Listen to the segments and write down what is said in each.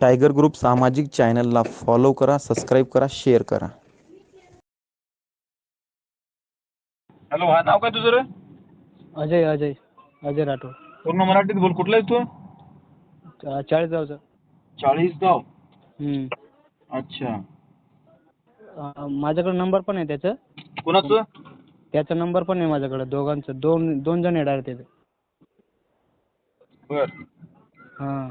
Tiger group सामाजिक चॅनलला follow करा सबस्क्राईब करा शेअर करा. हॅलो हा नाव काय तुझं रे? अजय अजय अजय राठोड. पूर्ण मराठीत बोल कुठला आहेस तू? चा- चाळीसगावचं. चाळीसगाव? हम्म. अच्छा. माझ्याकडे नंबर पण आहे त्याचं. कोणाचं? त्याचा नंबर पण आहे माझ्याकडे दोघांचं. दोन दोन जण येणार तिथे. बर. हां.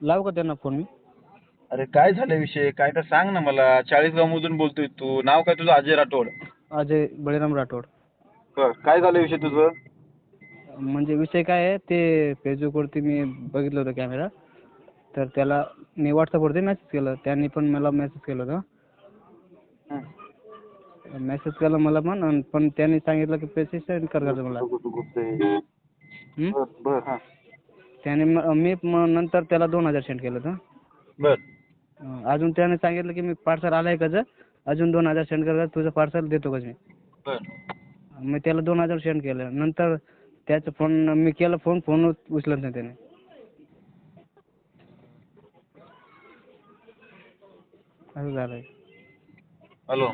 लावू का त्यांना फोन मी? अरे काय झालं विषय? काय तर सांग ना मला. चाळीसगाव मधून बोलतोय तू. नाव काय तुझं? अजय राठोड. अजय बळीराम राठोड. बर. काय झालं विषय तुझं? म्हणजे विषय काय आहे ते फेसबुकवरती मी बघितलं होतं कॅमेरा तर त्याला मी व्हॉट्सअपवरती मेसेज केलं. त्यांनी पण मला मेसेज केलं होतं. हं. मेसेज केला मला पण. अन् पण त्यांनी सांगितलं की पैसे सेंड करायचं मला. हं? बर बर हा. त्याने म- नंतर त्याला दोन हजार सेंड केलं होतं. बर. अं, अजून त्याने सांगितलं की मी पार्सल आलंय का जर अजून दोन हजार सेंड कर तुझं पार्सल देतो का मी. बर. मी त्याला दोन हजार सेंड केलं. नंतर त्याचं फोन मी केलं फोन फोन उचलत नाही त्याने. असं झालंय. हॅलो.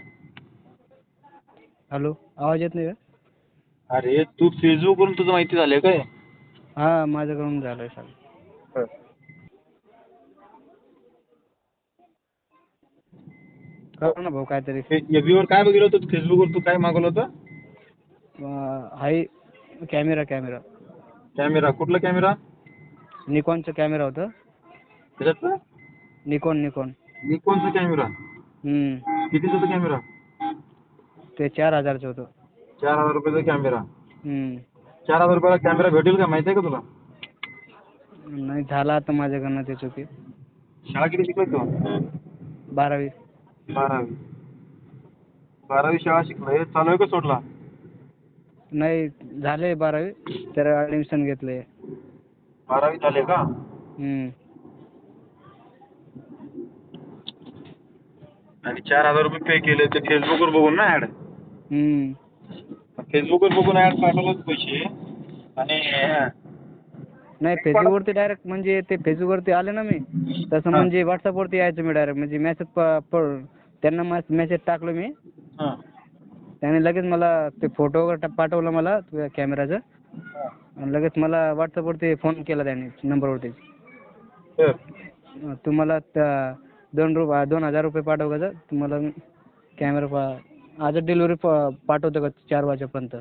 हॅलो आवाज येत नाही का अरे तू फेसबुक वरून तुझं माहिती झालंय काय? हा माझ्याकडून झालंय सर कर ना भाऊ काहीतरी. एबी वर काय बघितलं होतं? फेसबुक वर तू काय मागवलं होतं? अं, हाय कॅमेरा कॅमेरा. कॅमेरा. कुठला कॅमेरा? निकॉनचं कॅमेरा होतं. त्याच्यात निकॉन निकॉन. निकोनचा कॅमेरा. हम्म. कितीचा होता कॅमेरा? ते चार हजारचं होतं. चार हजार रुपयाचा कॅमेरा. हम्म. चार हजार रुपयाला कॅमेरा भेटेल का? माहिती आहे का तुला? नाही झाला आता माझ्याकडनं ते. चुकी शाळा किती शिकलाय तू? बारावी. बारावी. बारावी शाळा शिकलाय? चालू आहे का सोडला? नाही झाले बारावी तर ॲडमिशन घेतलंय. बारावी झाले का? हम्म. आणि चार हजार रुपये पे केले ते फेसबुकवर बघून ना ऍड हम्म. फेसबुकवर बघून ऍड पाठवलं पैसे. आणि नाही फेसबुकवरती डायरेक्ट म्हणजे ते फेसबुकवरती आले ना मी तसं. म्हणजे व्हॉट्सअपवरती यायचं मी डायरेक्ट म्हणजे मेसेज त्यांना मेसेज टाकलो मी. त्याने लगेच मला ते फोटो वगैरे पाठवलं मला तुझ्या कॅमेराचं आणि लगेच मला व्हॉट्सअपवरती फोन केला त्याने नंबरवरती तुम्हाला दोन रुप दोन हजार रुपये पाठव का तुम्हाला कॅमेरा पा आज डिलिव्हरी पाठवतो का चार वाजेपर्यंत?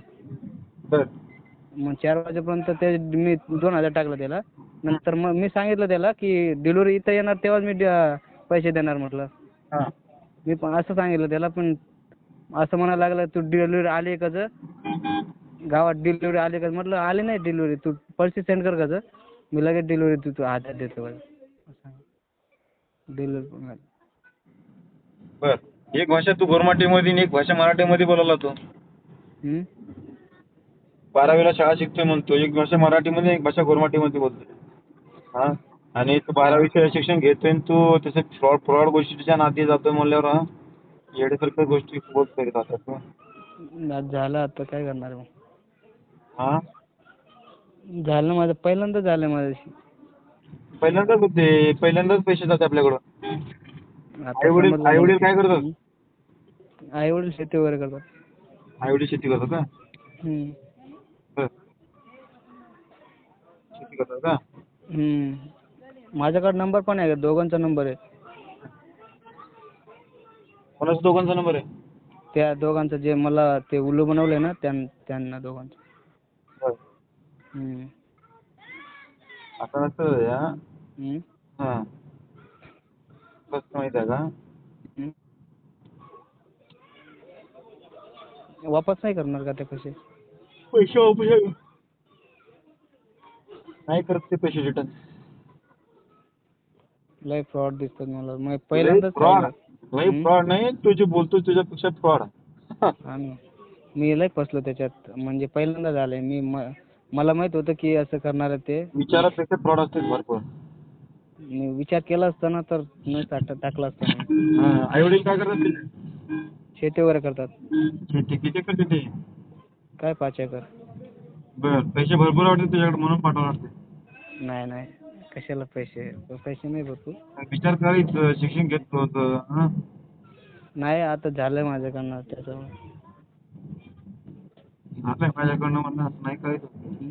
मग चार वाजेपर्यंत ते मी दोन हजार टाकलं त्याला. नंतर मग मी सांगितलं त्याला की डिलिव्हरी इथं येणार तेव्हाच मी ड- पैसे देणार म्हटलं. हा. मी पण असं सांगितलं त्याला पण असं म्हणायला लागलं तू डिलिव्हरी आली का जर गावात डिलिव्हरी आली का म्हटलं आली नाही डिलिव्हरी तू पैसे सेंड कर का मी लगेच डिलिव्हरी तू तू हातात देतो डिलिव्हरी बर. एक भाषा तू गोरमाटीमध्ये आणि एक भाषा मराठीमध्ये बोलायला तू बारावीला शाळा शिकतोय म्हणतो एक भाषा मराठीमध्ये एक भाषा गोरमाटीमध्ये बोलतोय. हा? आणि तू बारावीचं शिक्षण घेतोय आणि तू तसं फ्रॉड फ्रॉड गोष्टीच्या नादी जातोय म्हणल्यावर हा? येड्यासारख्या गोष्टी बोलत करीत आता तू. झालं आता काय करणार मग? हा? झालं माझं पहिल्यांदा झालं माझ्याशी. पहिल्यांदाच होते पहिल्यांदाच पैसे जाते आपल्याकडं. आता आई वडील समजलं आई वडील. काय करतात? आई वडील शेती वगैरे करतात आई वडील शेती करतात का हम्म. बर. शेती करतात का हम्म. माझ्याकडे नंबर पण आहे दोघांचा नंबर आहे कोणाचा दोघांचा नंबर आहे त्या दोघांचं जे मला ते उल्लू बनवलंय ना त्यां त्यांना दोघांचं बर. हम्म. आता नसतं या हम्म. हा कसं माहिती आहे का हम्म. वापस नाही करणार का ते पैसे? पैसे वापस नाही करत ते पैसे रिटर्न. लय फ्रॉड दिसतात मला. मग पहिल्यांदाच फ्रॉड. हम्म. फ्रॉड नाही तू जे बोलतोय तुझ्यापेक्षा फ्रॉड. मी लय फसलो त्याच्यात. म्हणजे पहिल्यांदा झालंय. मी मला माहीत होतं की असं करणार आहे ते. विचारापेक्षा फ्रॉड असते भरपूर. मी विचार केला असता ना तर न टाक टाकला असता आई वडील काय करतात तुझे शेती वगैरे करतात. शेती किती करते ते काय पाच एकर. बर पैसे भरपूर वाटते तुझ्याकडे म्हणून लागते नाही नाही. कशाला पैसे? पैसे नाही भरपूर. विचार करायचं शिक्षण घेतलं होतं हं? नाही आता झालं माझ्याकडनं त्याच्यामुळे. आता माझ्याकडनं म्हणलं असं नाही करायचं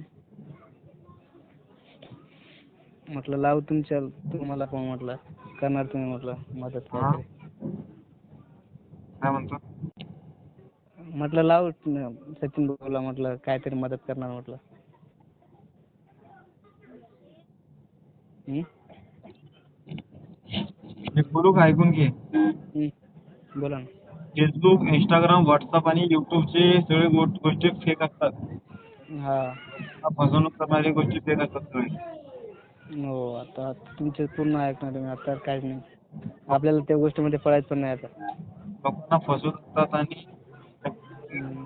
म्हटलं लावू तुमच्या तुम्हाला पण म्हटलं करणार तुम्ही म्हटलं मदत हा. काहीतरी. काय म्हणतो? म्हटलं लावू सचिन भाऊला म्हटलं काहीतरी मदत करणार म्हटलं. हं? मी बोलू का ऐकून घे? हं. बोला ना. फेसबुक इंस्टाग्राम व्हॉट्सअप आणि युट्यूबचे सगळे गो- गोष्टी फेक असतात. हा. फसवणूक करणारी गोष्टी फेक असतात सगळे. हो आता तुमचे पूर्ण ऐकणार मी आता काहीच नाही. आपल्याला त्या गोष्टीमध्ये पडायचं पण नाही आता. लोकांना फसवतात आणि हं.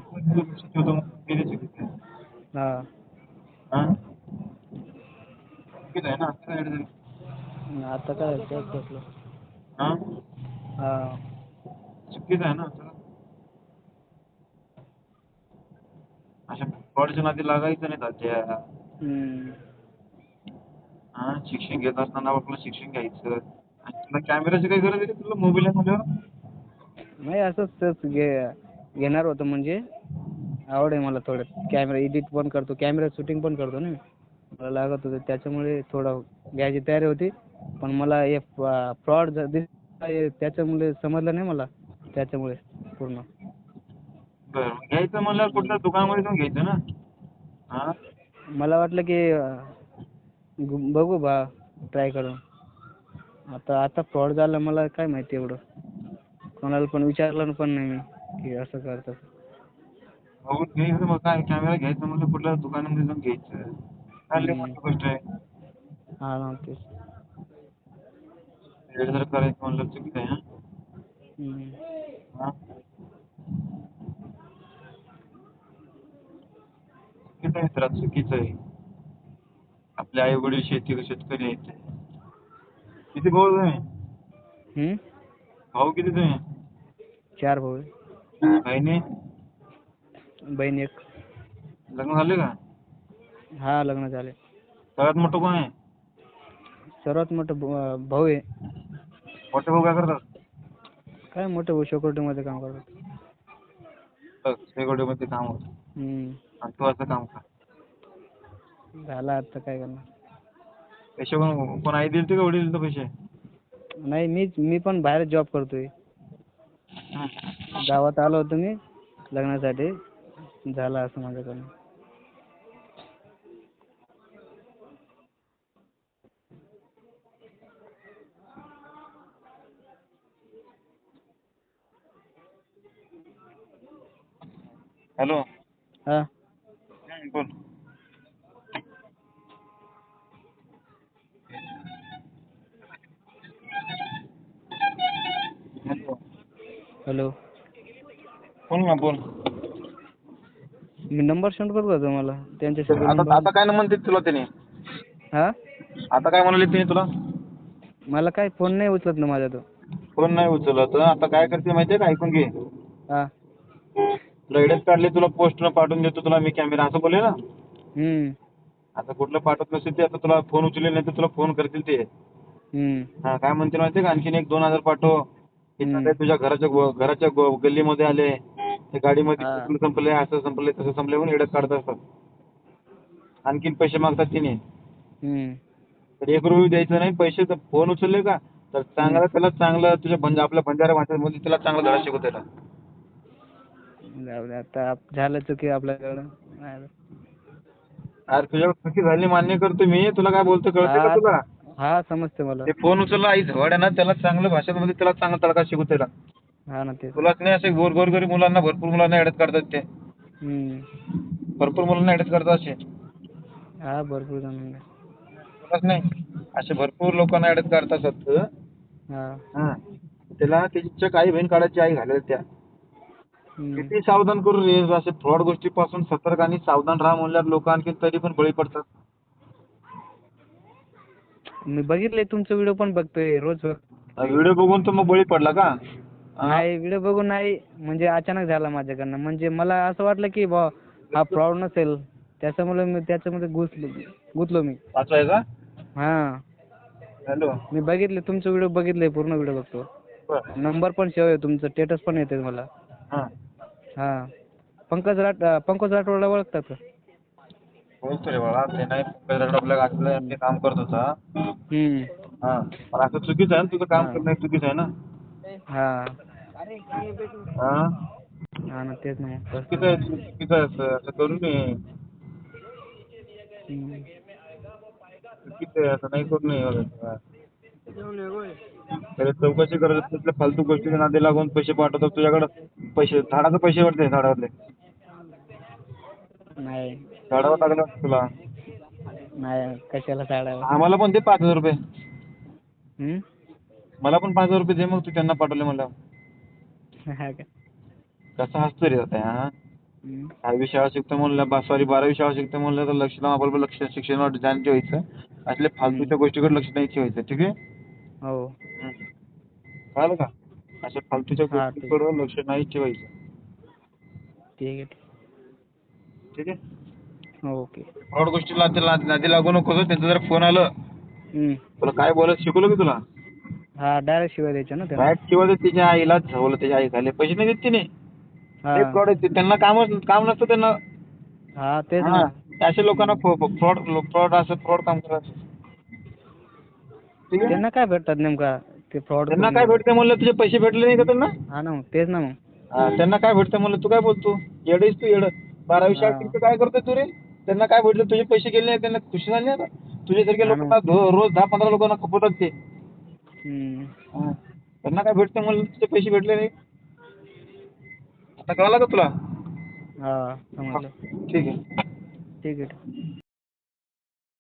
चुकीचं आहे. ना असं काय अडचण? आता काय तेच म्हटलं हं? हा चुकीचं आहे ना असं. अशा फ्रॉडच्या नादी लागायचं नाही तात्या हं. हा शिक्षण घेत असताना आपलं शिक्षण घ्यायचं आणि तुला कॅमेराची काही गरज आहे का तुला मोबाईल आहे म्हणल्यावर नाही असंच तेच घे घेणार होतं म्हणजे. आवड आहे मला थोडं. कॅमेरा एडिट पण करतो कॅमेरा शूटिंग पण करतो ना मी. मला लागत होतं त्याच्यामुळे थोडं घ्यायची तयारी होती. पण मला हे फ्रॉड दिस त्याच्यामुळे समजलं नाही मला. त्याच्यामुळे पूर्ण. बरं घ्यायचं म्हणल्यावर कुठल्या दुकानामध्ये जाऊन घ्यायचं ना? हा? मला वाटलं की बघू बा ट्राय करून. आता आता फ्रॉड झालं मला काय माहिती एवढं. कोणाला पण विचारलं पण नाही मी की असं करतात बघून घ्यायचं मग काय कॅमेरा घ्यायचं म्हणजे कुठल्या दुकानामध्ये जाऊन घ्यायचं. काय लय मोठी गोष्ट आहे. हा ना तेच. वेळ जर करायचं म्हणलं चुकीचं आहे हम्म. हा. चुकीचं आहे मित्रा चुकीचं आहे. आपले आई वडील शेती शेतकरी आहेत. किती भाऊ तुम्ही हम्म? भाऊ किती तुम्ही चार भाऊ आहे. बहिणी? बहीण एक. लग्न झाले का? हा लग्न झाले. सगळ्यात मोठं कोण आहे? सर्वात मोठं भाऊ आहे. मोठे भाऊ काय करतात? काय मोठं भाऊ security मध्ये काम करतात. मध्ये काम होतं. हम्म. आणि तू असं काम कर. झालं आता काय करणार. पैसे कोण कोण आई दिलते का वडील दिलते पैसे? नाही मी मी पण बाहेर जॉब करतोय. हं. गावात आलो होतो मी लग्नासाठी. झालं असं माझ्याकडून हॅलो. हा हं, बोल. हॅलो. बोल ना बोल. मी नंबर सेंड करू का तुम्हाला? बोलून आता. आता काय म्हणते तुला त्याने हा? आता काय म्हणाले त्याने तुला? मला काय फोन नाही उचलत ना माझा तो. फोन नाही उचलत. आता काय करते माहितीये का? ऐकून घे. हा. तुला काढले तुला पोस्टर पाठवून देतो तुला मी कॅमेरा असं बोलले ना? हम्म. आता कुठलं पाठवत नसेल ते आता तुला फोन उचलले नाही तर तुला फोन करतील ते. हम्म. हा काय म्हणते माहितीये का? आणखीन एक दोन हजार पाठव. तुझ्या घराच्या घराच्या गल्लीमध्ये आले. ते गाडीमध्ये. पेट्रोल संपले असं संपले तसं संपले म्हणून एडत काढत असतात. आणखीन पैसे मागतात तिने तर एक रुपये द्यायचं नाही पैसे तर फोन उचलले का? तर चांगलं त्याला चांगलं तुझ्या आपल्या बंजारा भाषेमध्ये त्याला चांगला धडा शिकवता दे आता झालं चुकी आपल्याकडं. अरे तुझ्या चुकी झाली मान्य करतो मी. तुला काय बोलतो कळतं का. तुला? हा समजते मला. ते फोन उचलला आई झवड ना त्याला चांगलं भाषेमध्ये त्याला चांगला तडका शिकवतो त्याला हा ना ते तुलाच नाही असे गोर गोरगरीब मुलांना भरपूर मुलांना एडत काढतात ते. हम्म. भरपूर मुलांना एडत करतात असे. हा भरपूर जण आहे. तुलाच नाही असे भरपूर लोकांना एडत काढतात असत हा. हा. त्याला त्याच्या काही बहीण काढायची आई घालेल त्या हम्म. किती सावधान करू रे असे फ्रॉड गोष्टीपासून सतर्क आणि सावधान राहा म्हणल्यावर लोक आणखी तरी पण बळी पडतात. मी बघितलंय तुमचं व्हिडिओ पण बघतोय रोज व्हिडिओ बघून तर मग बळी पडला का? नाही व्हिडिओ बघून नाही म्हणजे अचानक झाला माझ्याकडनं. म्हणजे मला असं वाटलं की बा हा फ्रॉड नसेल. त्याच्यामुळे मी त्याच्यामध्ये घुसलो गुंतलो मी. वाचवायचा हां. हॅलो. मी बघितले तुमचे व्हिडिओ बघितले पूर्ण व्हिडिओ बघतो. बर. नंबर पण सेव्ह आहे तुमचं स्टेटस पण येते मला. हां. हां. पंकज राठ पंकज राठोडला ओळखतात का? बोलतो रे बाळा ते नाही पंकज आपल्या गाठलं ते काम करत होता हम्म. हां पण असं चुकीचं आहे ना तुझं काम. करणं हे चुकीचं आहे ना हां हां हां ना तेच ना मग. चुकीचं आहे चुकीचं आहे असं असं करू नये हम्म. चुकीचं आहे असं नाही करू नये वगैरे. त्याला चौकशी करत फालतू गोष्टीच्या नादी लागून पैसे पाठवतो तुझ्याकडं पैसे झाडाचे पैसे वाटते झाडावरले नाही टाकलं वाटतं तुला. नाही कशाला साडावं आम्हाला पण दे पाच हजार रुपये. हम्म? मला पण पाच हजार रुपये दे मग तू त्यांना पाठवले मला. हा का? कसं हसतो रे आता हा? हम्म. दहावी शाळा शिकतो म्हणलं सॉरी बारावी शाळा शिकतो म्हणलं तर लक्ष लावून आपल्याला लक्ष शिक्षणावर ध्यान ठेवायचं. असले फालतूच्या गोष्टीकडे लक्ष नाही ठेवायचं ठीक आहे? हो. कळलं का? अशा फालतूच्या हा, ठीक. गोष्टीकडे लक्ष नाही ठेवायचं. ठीक आहे ठीक आहे? ओके. फ्रॉड गोष्टीला नादी नादी लागू नको त्यांचं जर फोन आलं. हम्म. तुला काय बोलत शिकवलं की तुला? हा डायरेक्ट शिवाय द्यायच्या ना त्यांना बॅट किंवा ते तिच्या आईला झवलं त्याच्या आई खाली. पैसे नाही देत तिने. हा. ते fraud आहे. त्यांना कामच काम नसतं त्यांना. हा तेच हा. ना अशा लोकांना फ्रॉड फ्रॉड असं फ्रॉड काम करायचं ठीक आहे त्यांना काय भेटतात नेमका ते फ्रॉड त्यांना काय भेटते म्हणलं? तुझे पैसे भेटले नाही का त्यांना? हा ना मग तेच ना मग. हा, त्यांना काय भेटतं म्हणलं? तू काय बोलतो? येडीस तू येड. बारावी शाळा हा. शिकतो काय करतोय तू रे? त्यांना काय भेटलं? तुझे पैसे गेले नाही त्यांना खुशी झाली आता? तुझ्यासारख्या. लोकांना दो- रोज दहा पंधरा लोकांना खपवतात ते हम्म. हा. त्यांना काय भेटतं म्हणलं तुझे पैसे भेटले नाही. आता कळालं का तुला? हा समजलं. ठीक आहे. ठीक आहे.